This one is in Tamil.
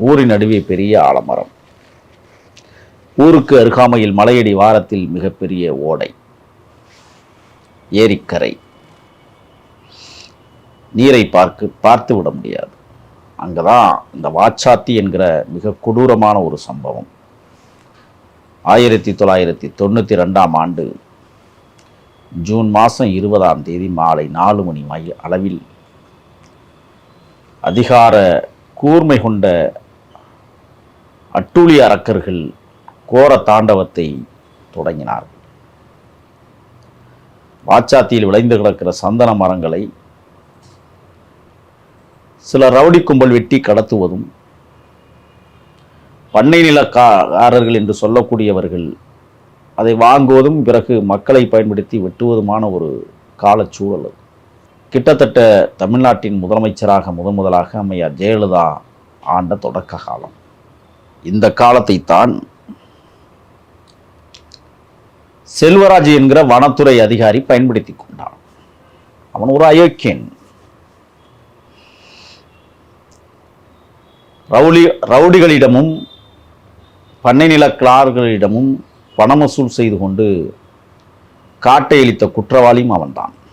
ஊரின் நடுவே பெரிய ஆலமரம். ஊருக்கு அருகாமையில் மலையடி வாரத்தில் மிகப்பெரிய ஓடை. ஏரிக்கரை. நீரை பார்க்கு பார்த்து விட முடியாது. அங்கதான் இந்த வாச்சாத்தி என்கிற மிக கொடூரமான ஒரு சம்பவம். ஆயிரத்தி தொள்ளாயிரத்தி தொண்ணூற்றி ரெண்டாம் ஆண்டு ஜூன் மாதம் இருபதாம் தேதி மாலை நாலு மணி மை அளவில் அதிகார கூர்மை கொண்ட அட்டூழிய அரக்கர்கள் கோர தாண்டவத்தை தொடங்கினார்கள். வாச்சாத்தியில் விளைந்து கிடக்கிற சந்தன மரங்களை சில ரவுடி கும்பல் வெட்டி கடத்துவதும் பண்ணை நிலக்காரர்கள் என்று சொல்லக்கூடியவர்கள் அதை வாங்குவதும் பிறகு மக்களை பயன்படுத்தி வெட்டுவதுமான ஒரு காலச்சூழல் அது. கிட்டத்தட்ட தமிழ்நாட்டின் முதலமைச்சராக முதன் முதலாக அம்மையார் ஜெயலலிதா ஆண்ட தொடக்க காலம். இந்த காலத்தை தான் செல்வராஜ் என்கிற வனத்துறை அதிகாரி பயன்படுத்தி கொண்டான். அவன் ஒரு அயோக்கியன். ரவுடி ரவுடிகளிடமும் பண்ணை நிலக்கிளார்களிடமும் பணம் வசூல் செய்து கொண்டு காட்டை அளித்த குற்றவாளியும் அவன்தான்.